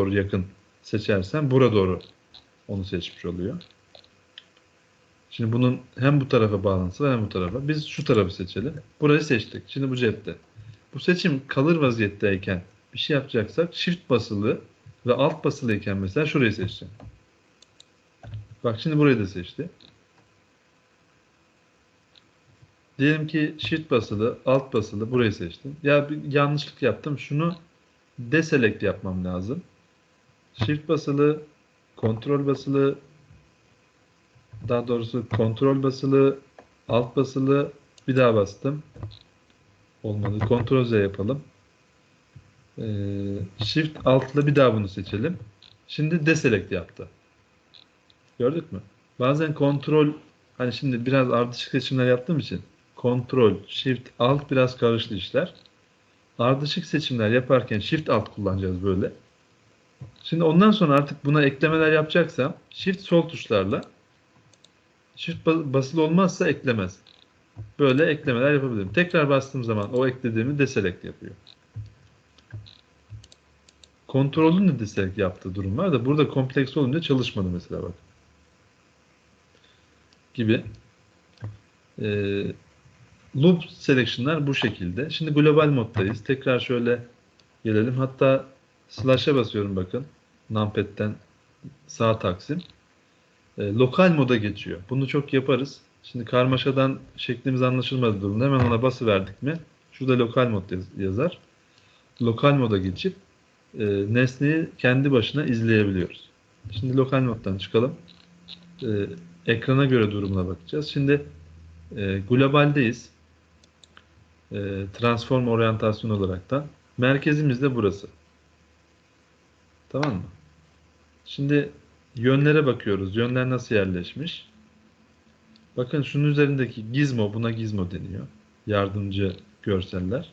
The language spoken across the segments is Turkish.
doğru yakın seçersen bura doğru onu seçmiş oluyor. Şimdi bunun hem bu tarafa bağlantısı var hem bu tarafa. Biz şu tarafı seçelim. Burayı seçtik. Şimdi bu cepte. Bu seçim kalır vaziyetteyken bir şey yapacaksak shift basılı ve alt basılıyken mesela şurayı seçeceğim. Bak şimdi burayı da seçti. Diyelim ki shift basılı, alt basılı burayı seçtim. Ya bir yanlışlık yaptım. Şunu deselect yapmam lazım. Shift basılı, kontrol basılı, daha doğrusu kontrol basılı, alt basılı, bir daha bastım. Olmadı. Kontrol Z yapalım. Ee, shift altla bir daha bunu seçelim. Şimdi deselect yaptı. Gördük mü? Bazen kontrol hani şimdi biraz ardışık seçimler yaptığım için kontrol, shift, alt biraz karıştı işler. Ardışık seçimler yaparken shift alt kullanacağız böyle. Şimdi ondan sonra artık buna eklemeler yapacaksam shift sol tuşlarla shift ba- basılı olmazsa eklemez. Böyle eklemeler yapabilirim. Tekrar bastığım zaman o eklediğimi deselect yapıyor. Kontrolün de deselect yaptığı durum var da burada kompleks olunca çalışmadı mesela bak. Gibi. Ee, loop selection'lar bu şekilde. Şimdi global moddayız. Tekrar şöyle gelelim. Hatta slash'a basıyorum bakın. Numpad'den sağ taksim. Ee, lokal moda geçiyor. Bunu çok yaparız. Şimdi karmaşadan şeklimiz anlaşılmadı durumda. Hemen ona bası verdik mi? Şurada lokal mod yaz- yazar. Lokal moda geçip e, nesneyi kendi başına izleyebiliyoruz. Şimdi lokal moddan çıkalım. E, ekrana göre durumuna bakacağız. Şimdi e, globaldeyiz. E, transform oryantasyon olaraktan. Merkezimiz de burası. Tamam mı? Şimdi yönlere bakıyoruz. Yönler nasıl yerleşmiş? Bakın şunun üzerindeki gizmo, buna gizmo deniyor. Yardımcı görseller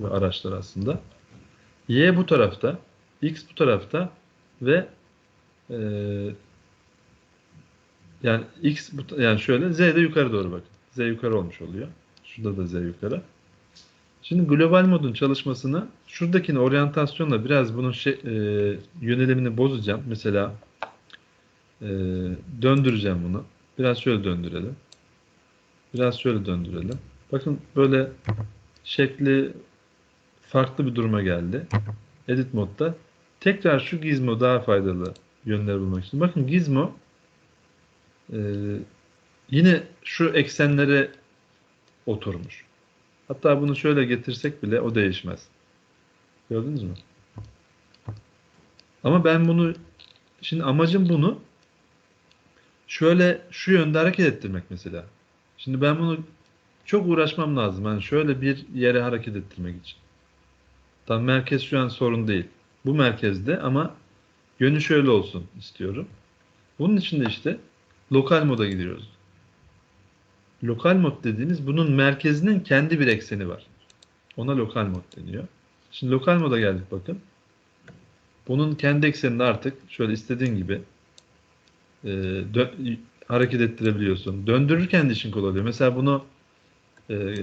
ve araçlar aslında. Y bu tarafta, X bu tarafta ve e, yani X bu, yani şöyle Z de yukarı doğru bakın. Z yukarı olmuş oluyor. Şurada da Z yukarı. Şimdi global modun çalışmasını şuradakini oryantasyonla biraz bunun şey, e, yönelimini bozacağım. Mesela e, döndüreceğim bunu. Biraz şöyle döndürelim. Biraz şöyle döndürelim. Bakın böyle şekli farklı bir duruma geldi. Edit modda. Tekrar şu gizmo daha faydalı yönleri bulmak için. Bakın gizmo e, yine şu eksenlere oturmuş. Hatta bunu şöyle getirsek bile o değişmez. Gördünüz mü? Ama ben bunu şimdi amacım bunu şöyle şu yönde hareket ettirmek mesela. Şimdi ben bunu çok uğraşmam lazım. Yani şöyle bir yere hareket ettirmek için. Tam merkez şu an sorun değil. Bu merkezde ama yönü şöyle olsun istiyorum. Bunun için de işte lokal moda gidiyoruz. Lokal mod dediğimiz bunun merkezinin kendi bir ekseni var. Ona lokal mod deniyor. Şimdi lokal moda geldik bakın. Bunun kendi ekseninde artık şöyle istediğin gibi e, dö- hareket ettirebiliyorsun. Döndürürken de işin kolay oluyor. Mesela bunu e,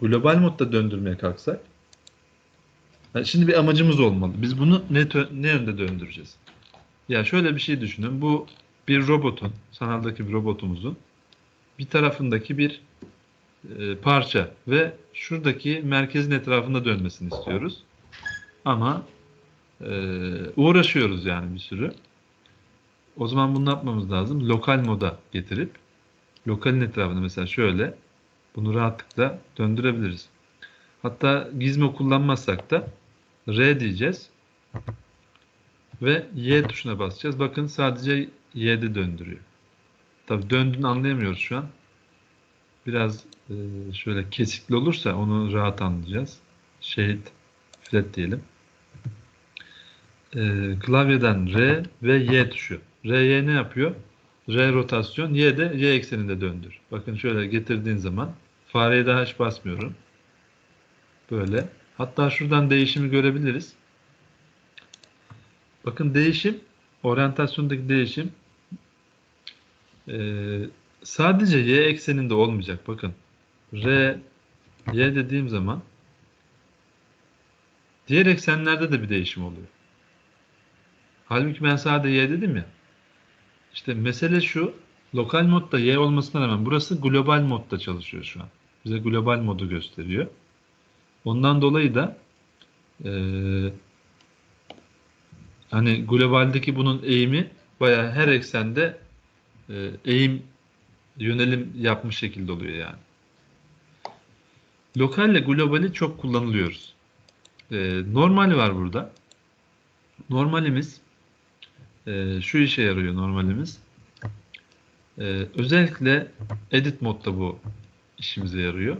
global modda döndürmeye kalksak yani şimdi bir amacımız olmalı. Biz bunu ne, ne yönde döndüreceğiz? Ya şöyle bir şey düşünün. Bu bir robotun, sanaldaki bir robotumuzun bir tarafındaki bir e, parça ve şuradaki merkezin etrafında dönmesini istiyoruz. Ama e, uğraşıyoruz yani bir sürü. O zaman bunu yapmamız lazım? Lokal moda getirip lokalin etrafında mesela şöyle bunu rahatlıkla döndürebiliriz. Hatta gizmo kullanmazsak da R diyeceğiz ve Y tuşuna basacağız. Bakın sadece Y'de döndürüyor. Tabi döndüğünü anlayamıyoruz şu an. Biraz e, şöyle kesikli olursa onu rahat anlayacağız. Şehit flat diyelim. E, klavyeden R ve Y tuşu. R, Y ne yapıyor? R rotasyon, Y de Y ekseninde döndür. Bakın şöyle getirdiğin zaman fareye daha hiç basmıyorum. Böyle. Hatta şuradan değişimi görebiliriz. Bakın değişim, oryantasyondaki değişim ee, sadece y ekseninde olmayacak. Bakın. R, y dediğim zaman diğer eksenlerde de bir değişim oluyor. Halbuki ben sadece y dedim ya. İşte mesele şu. Lokal modda y olmasına rağmen burası global modda çalışıyor şu an. Bize global modu gösteriyor. Ondan dolayı da eee, hani globaldeki bunun eğimi bayağı her eksende eee, eğim yönelim yapmış şekilde oluyor yani. Lokalle globali çok kullanılıyoruz. Eee, normal var burada. Normalimiz eee, şu işe yarıyor normalimiz. Eee, özellikle edit modda bu işimize yarıyor.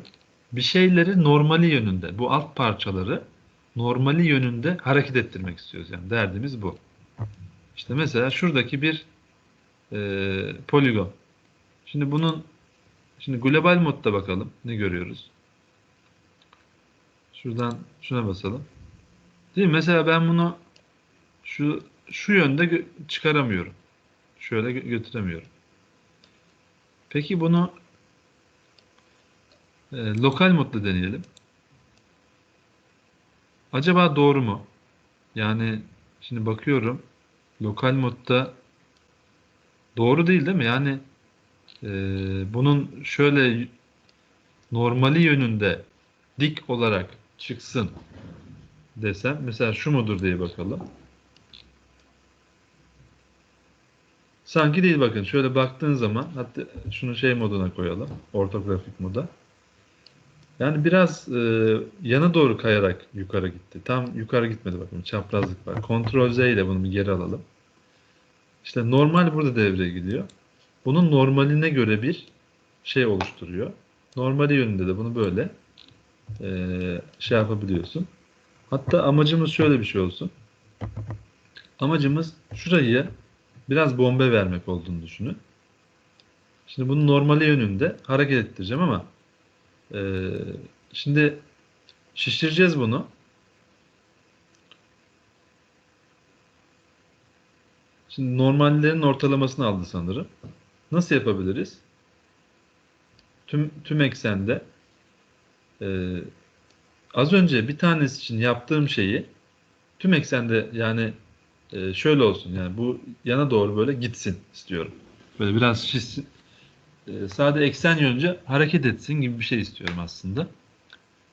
Bir şeyleri normali yönünde, bu alt parçaları normali yönünde hareket ettirmek istiyoruz. Yani derdimiz bu. İşte mesela şuradaki bir eee, poligon. Şimdi bunun şimdi global modda bakalım ne görüyoruz. Şuradan şuna basalım. Değil mi? Mesela ben bunu şu şu yönde çıkaramıyorum. Şöyle gö- götüremiyorum. Peki bunu e, lokal modda deneyelim. Acaba doğru mu? Yani şimdi bakıyorum lokal modda doğru değil değil mi? Yani e, bunun şöyle normali yönünde dik olarak çıksın desem mesela şu mudur diye bakalım. Sanki değil bakın. Şöyle baktığın zaman hatta şunu şey moduna koyalım. Ortografik moda. Yani biraz e, yana doğru kayarak yukarı gitti. Tam yukarı gitmedi bakın. Çaprazlık var. Ctrl Z ile bunu bir geri alalım. İşte normal burada devreye gidiyor. Bunun normaline göre bir şey oluşturuyor. Normali yönünde de bunu böyle e, şey yapabiliyorsun. Hatta amacımız şöyle bir şey olsun. Amacımız şurayı biraz bombe vermek olduğunu düşünün. Şimdi bunu normali yönünde hareket ettireceğim ama e, şimdi şişireceğiz bunu. Şimdi normallerin ortalamasını aldı sanırım. Nasıl yapabiliriz? Tüm tüm eksende e, az önce bir tanesi için yaptığım şeyi tüm eksende yani e, şöyle olsun yani bu yana doğru böyle gitsin istiyorum. Böyle biraz şişsin. E, sade eksen yönünce hareket etsin gibi bir şey istiyorum aslında.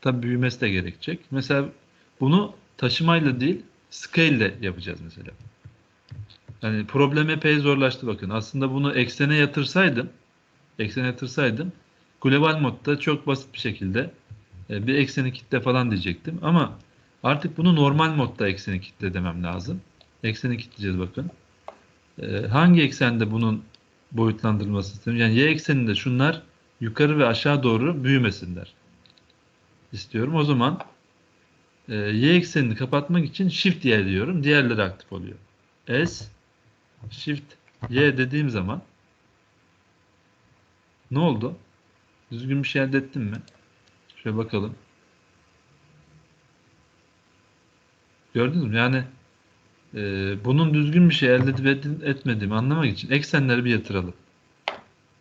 Tabii büyümesi de gerekecek. Mesela bunu taşımayla değil scale ile yapacağız mesela. Yani problem epey zorlaştı bakın. Aslında bunu eksene yatırsaydım eksene yatırsaydım global modda çok basit bir şekilde e, bir ekseni kitle falan diyecektim. Ama artık bunu normal modda ekseni kitle demem lazım. Ekseni kitleyeceğiz bakın. E, hangi eksende bunun boyutlandırılması istiyorum? Yani y ekseninde şunlar yukarı ve aşağı doğru büyümesinler istiyorum. O zaman e, y eksenini kapatmak için shift y diyorum. Diğerleri aktif oluyor. S shift y dediğim zaman ne oldu? Düzgün bir şey elde ettim mi? Şöyle bakalım. Gördünüz mü? Yani e, bunun düzgün bir şey elde edip etmediğimi anlamak için eksenleri bir yatıralım.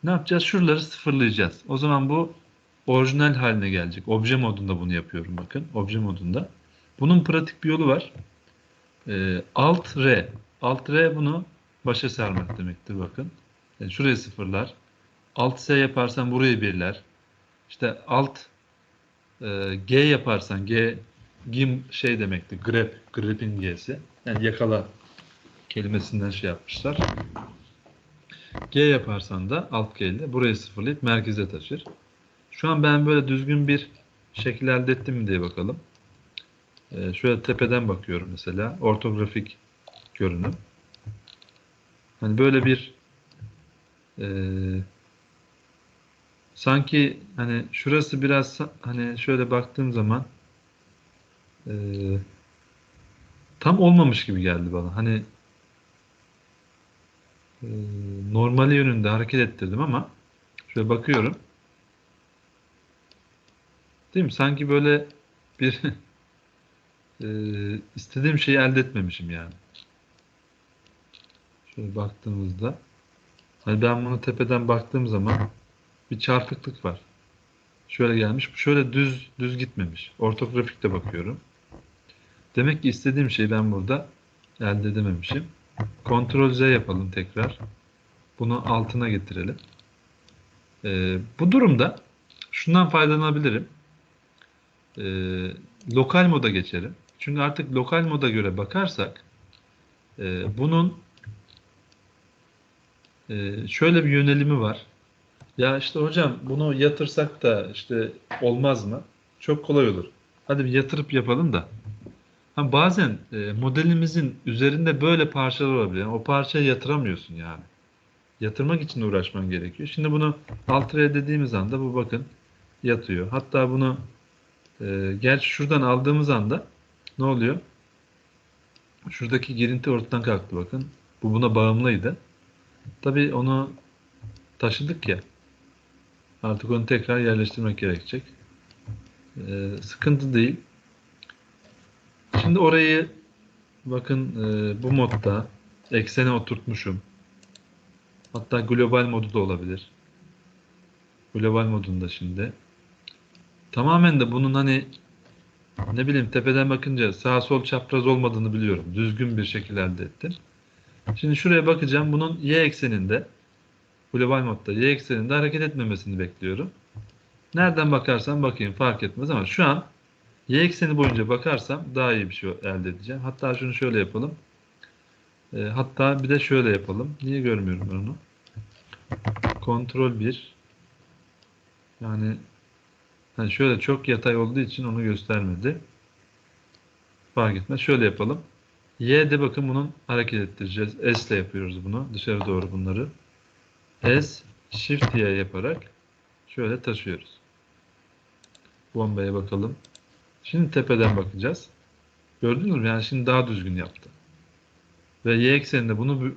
Ne yapacağız? Şuraları sıfırlayacağız. O zaman bu orijinal haline gelecek. Obje modunda bunu yapıyorum bakın. Obje modunda. Bunun pratik bir yolu var. E, Alt R. Alt R bunu başa sarmak demektir bakın. Yani şurayı sıfırlar. Alt S yaparsan burayı birler. İşte alt e, G yaparsan G gim şey demekti. Grab, grip'in G'si. Yani yakala kelimesinden şey yapmışlar. G yaparsan da alt G ile burayı sıfırlayıp merkeze taşır. Şu an ben böyle düzgün bir şekil elde ettim mi diye bakalım. Ee, şöyle tepeden bakıyorum mesela. Ortografik görünüm. Hani böyle bir e, sanki hani şurası biraz hani şöyle baktığım zaman e, tam olmamış gibi geldi bana. Hani e, normali yönünde hareket ettirdim ama şöyle bakıyorum. Değil mi? Sanki böyle bir e, istediğim şeyi elde etmemişim yani. Şöyle baktığımızda hani ben bunu tepeden baktığım zaman bir çarpıklık var. Şöyle gelmiş. Şöyle düz düz gitmemiş. Ortografikte bakıyorum. Demek ki istediğim şeyi ben burada elde edememişim. Ctrl Z yapalım tekrar. Bunu altına getirelim. Ee, bu durumda şundan faydalanabilirim. Ee, lokal moda geçerim. Çünkü artık lokal moda göre bakarsak e, bunun e, şöyle bir yönelimi var. Ya işte hocam bunu yatırsak da işte olmaz mı? Çok kolay olur. Hadi bir yatırıp yapalım da. Ha, bazen e, modelimizin üzerinde böyle parçalar olabilir. O parçayı yatıramıyorsun yani. Yatırmak için uğraşman gerekiyor. Şimdi bunu Alt R dediğimiz anda bu bakın yatıyor. Hatta bunu e, gerçi şuradan aldığımız anda ne oluyor? Şuradaki girinti ortadan kalktı bakın. Bu buna bağımlıydı. Tabii onu taşıdık ya. Artık onu tekrar yerleştirmek gerekecek. Ee, sıkıntı değil. Şimdi orayı bakın e, bu modda eksene oturtmuşum. Hatta global modu da olabilir. Global modunda şimdi. Tamamen de bunun hani ne bileyim tepeden bakınca sağ sol çapraz olmadığını biliyorum. Düzgün bir şekilde elde ettim. Şimdi şuraya bakacağım. Bunun y ekseninde global modda y ekseninde hareket etmemesini bekliyorum. Nereden bakarsam bakayım fark etmez ama şu an y ekseni boyunca bakarsam daha iyi bir şey elde edeceğim. Hatta şunu şöyle yapalım. E, hatta bir de şöyle yapalım. Niye görmüyorum ben onu? Kontrol 1 yani yani şöyle çok yatay olduğu için onu göstermedi. Fark etmez. Şöyle yapalım. Y'de bakın bunun hareket ettireceğiz. S ile yapıyoruz bunu. Dışarı doğru bunları. S, Shift Y yaparak şöyle taşıyoruz. Bombaya bakalım. Şimdi tepeden bakacağız. Gördünüz mü? Yani şimdi daha düzgün yaptı. Ve Y ekseninde bunu bü-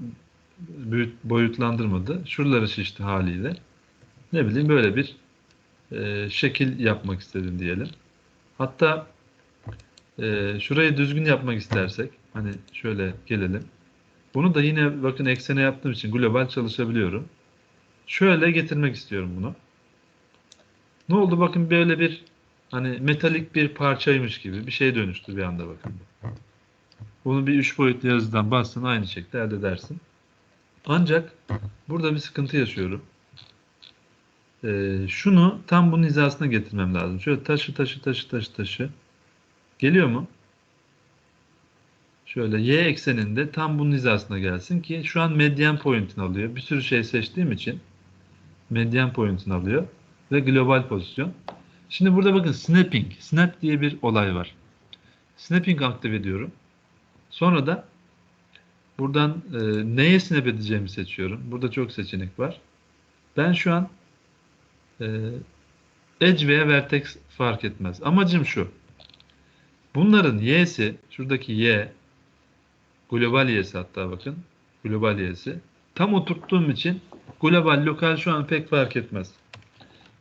büyüt, boyutlandırmadı. Şuraları şişti haliyle. Ne bileyim böyle bir e, şekil yapmak istedim diyelim. Hatta e, şurayı düzgün yapmak istersek hani şöyle gelelim. Bunu da yine bakın eksene yaptığım için global çalışabiliyorum. Şöyle getirmek istiyorum bunu. Ne oldu? Bakın böyle bir hani metalik bir parçaymış gibi bir şey dönüştü bir anda bakın. Bunu bir üç boyutlu yazıdan bassın aynı şekilde elde edersin. Ancak burada bir sıkıntı yaşıyorum. Ee, şunu tam bunun hizasına getirmem lazım. Şöyle taşı taşı taşı taşı taşı. Geliyor mu? Şöyle y ekseninde tam bunun hizasına gelsin ki şu an median point'ini alıyor. Bir sürü şey seçtiğim için median point'ini alıyor ve global pozisyon. Şimdi burada bakın snapping, snap diye bir olay var. Snapping aktif ediyorum. Sonra da buradan e, neye snap edeceğimi seçiyorum. Burada çok seçenek var. Ben şu an e, edge veya vertex fark etmez. Amacım şu. Bunların y'si, şuradaki y, global y'si hatta bakın, global y'si. Tam oturttuğum için global, lokal şu an pek fark etmez.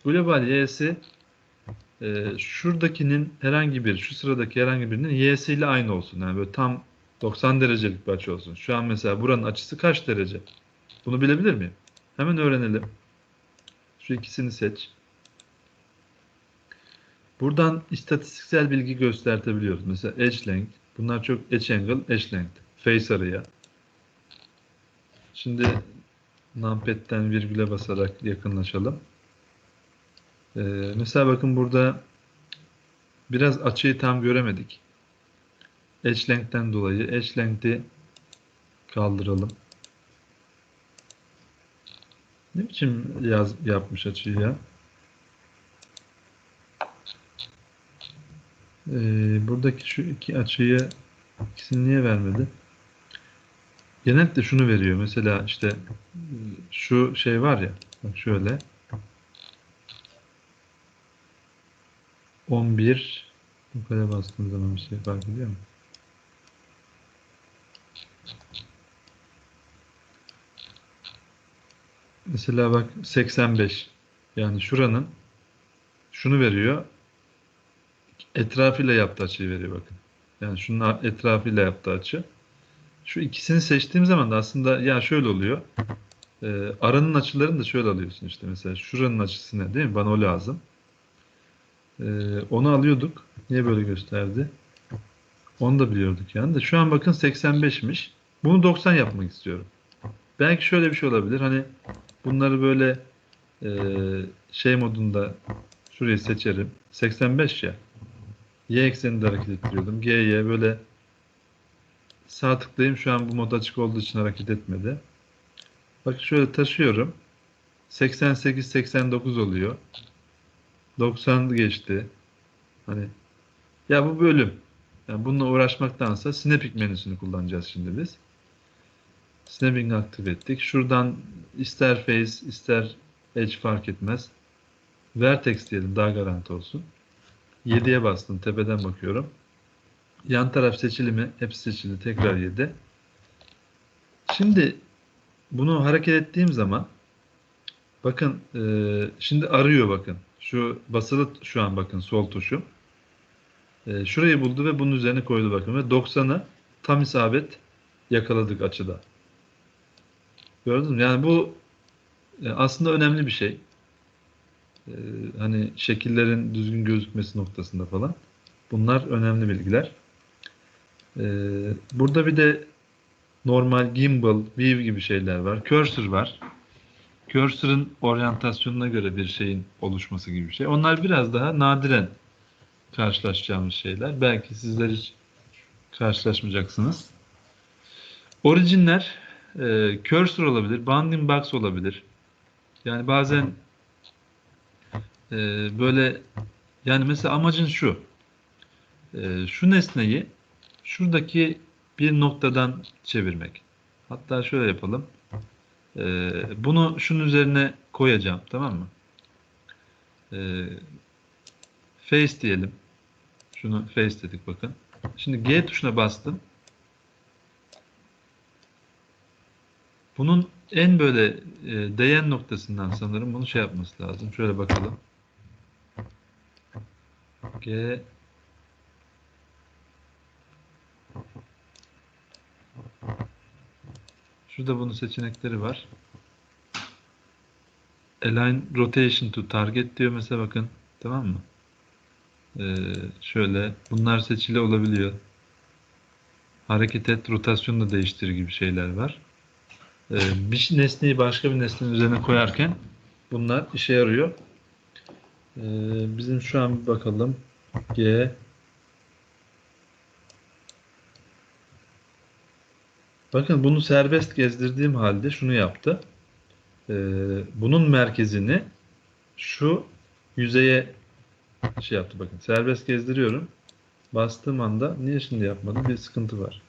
Global y'si e, şuradakinin herhangi bir, şu sıradaki herhangi birinin y'siyle aynı olsun. Yani böyle tam 90 derecelik bir açı olsun. Şu an mesela buranın açısı kaç derece? Bunu bilebilir miyim? Hemen öğrenelim. Şu ikisini seç. Buradan istatistiksel bilgi göstertebiliyoruz. Mesela edge length. Bunlar çok edge angle, edge length. Face. Şimdi numpad'den virgüle basarak yakınlaşalım. Ee, mesela bakın burada biraz açıyı tam göremedik. Edge dolayı edge kaldıralım. Ne biçim yaz, yapmış açıyı ya? Ee, buradaki şu iki açıyı ikisini niye vermedi? Genellikle şunu veriyor. Mesela işte şu şey var ya. Şöyle. 11 bu kadar bastığım zaman bir şey fark ediyor mu? Mesela bak 85. Yani şuranın şunu veriyor. Etrafıyla yaptığı açıyı veriyor bakın. Yani şunun etrafıyla yaptığı açı. Şu ikisini seçtiğim zaman da aslında ya şöyle oluyor. Ee, aranın açılarını da şöyle alıyorsun işte mesela şuranın açısı ne değil mi? Bana o lazım. Ee, onu alıyorduk. Niye böyle gösterdi? Onu da biliyorduk yani de. Şu an bakın 85'miş. Bunu 90 yapmak istiyorum. Belki şöyle bir şey olabilir. Hani bunları böyle e, şey modunda şurayı seçerim. 85 ya. Y ekseninde hareket ettiriyordum. G'ye böyle sağ tıklayayım. Şu an bu mod açık olduğu için hareket etmedi. Bak şöyle taşıyorum. 88-89 oluyor. 90 geçti. Hani ya bu bölüm. Yani bununla uğraşmaktansa Snapping menüsünü kullanacağız şimdi biz. Snapping aktif ettik. Şuradan ister face ister edge fark etmez. Vertex diyelim daha garanti olsun. 7'ye bastım. Tepeden bakıyorum. Yan taraf seçili mi? Hepsi seçili. Tekrar 7. Şimdi bunu hareket ettiğim zaman bakın e, şimdi arıyor bakın. Şu basılı şu an bakın sol tuşum. E, şurayı buldu ve bunun üzerine koydu bakın ve 90'ı tam isabet yakaladık açıda. Gördünüz mü? Yani bu e, aslında önemli bir şey. E, hani şekillerin düzgün gözükmesi noktasında falan. Bunlar önemli bilgiler. E, burada bir de normal gimbal, view gibi şeyler var. Cursor var. Cursor'ın oryantasyonuna göre bir şeyin oluşması gibi bir şey. Onlar biraz daha nadiren karşılaşacağımız şeyler. Belki sizler hiç karşılaşmayacaksınız. Orijinler e, cursor olabilir, bounding box olabilir. Yani bazen e, böyle yani mesela amacın şu. E, şu nesneyi şuradaki bir noktadan çevirmek. Hatta şöyle yapalım. E, bunu şunun üzerine koyacağım. Tamam mı? E, face diyelim. Şunu face dedik bakın. Şimdi G tuşuna bastım. Bunun en böyle e, değen noktasından sanırım bunu şey yapması lazım. Şöyle bakalım. G Şurada bunun seçenekleri var. Align rotation to target diyor mesela bakın. Tamam mı? Ee, şöyle bunlar seçili olabiliyor. Hareket et, rotasyonu da değiştir gibi şeyler var. Ee, bir nesneyi başka bir nesnenin üzerine koyarken bunlar işe yarıyor. Ee, bizim şu an bir bakalım. G Bakın bunu serbest gezdirdiğim halde şunu yaptı. Ee, bunun merkezini şu yüzeye şey yaptı bakın. Serbest gezdiriyorum. Bastığım anda niye şimdi yapmadım? Bir sıkıntı var.